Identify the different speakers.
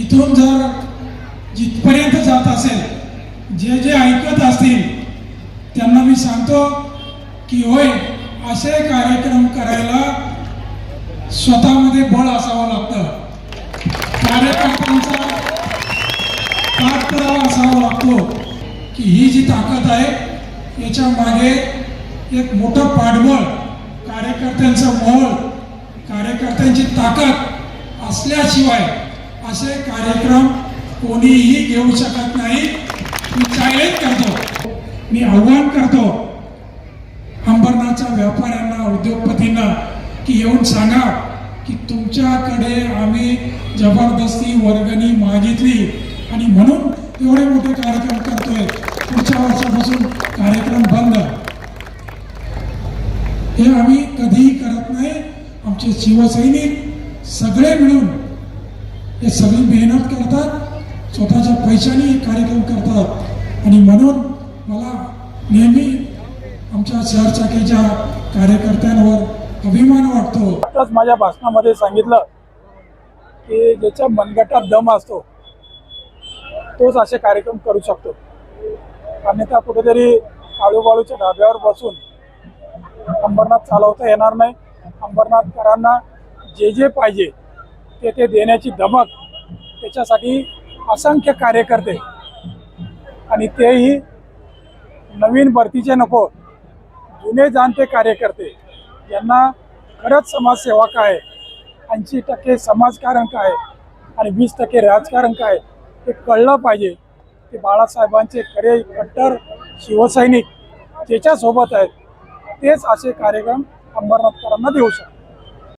Speaker 1: इथून जर जिथपर्यंत जात असेल जे जे ऐकत असतील त्यांना मी सांगतो की होय असे कार्यक्रम करायला स्वतःमध्ये बळ असावं लागतं. कार्यकर्त्यांचा पाठपुरावा असावा लागतो की ही जी ताकद आहे याच्या मागे एक मोठं पाठबळ कार्यकर्त्यांचं मोल कार्यकर्त्यांची ताकद असल्याशिवाय असे कार्यक्रम कोणीही घेऊ शकत नाही. मी चॅलेंज करतो. मी आव्हान करतो. अंबरनाथच्या व्यापाऱ्यांना उद्योगपतींना की येऊन सांगा की तुमच्याकडे आम्ही जबरदस्ती वर्गणी मागितली आणि म्हणून एवढे मोठे कार्यक्रम करतोय. पुढच्या वर्षापासून कार्यक्रम बंद. हे आम्ही कधीही करत नाही. आमचे शिवसैनिक सगळे मिळून हे सगळी मेहनत करतात स्वतःच्या पैशाने कार्यक्रम करतात. आणि म्हणून मला नेहमी आमच्या शहरचाकीच्या कार्यकर्त्यांवर अभिमान वाटतो.
Speaker 2: आताच माझ्या भाषणामध्ये सांगितलं की ज्याच्या मनगटात दम असतो तोच असे कार्यक्रम करू शकतो. अन्यथा कुठेतरी आळूबाळूच्या ढाब्यावर बसून अंबरनाथ चालवता येणार नाही. अंबरनाथकरांना जे जे पाहिजे तेथे देण्याची धमक त्याच्यासाठी असंख्य कार्यकर्ते आणि तेही नवीन भरतीचे नको जुने जाणते कार्यकर्ते यांना खरंच समाजसेवा काय ऐंशी टक्के समाजकारण काय आणि वीस टक्के राजकारण काय हे कळलं पाहिजे. ते बाळासाहेबांचे खरे कट्टर शिवसैनिक ज्याच्यासोबत आहेत तेच असे कार्यक्रम अंबरनाथकरांना देऊ शकतात.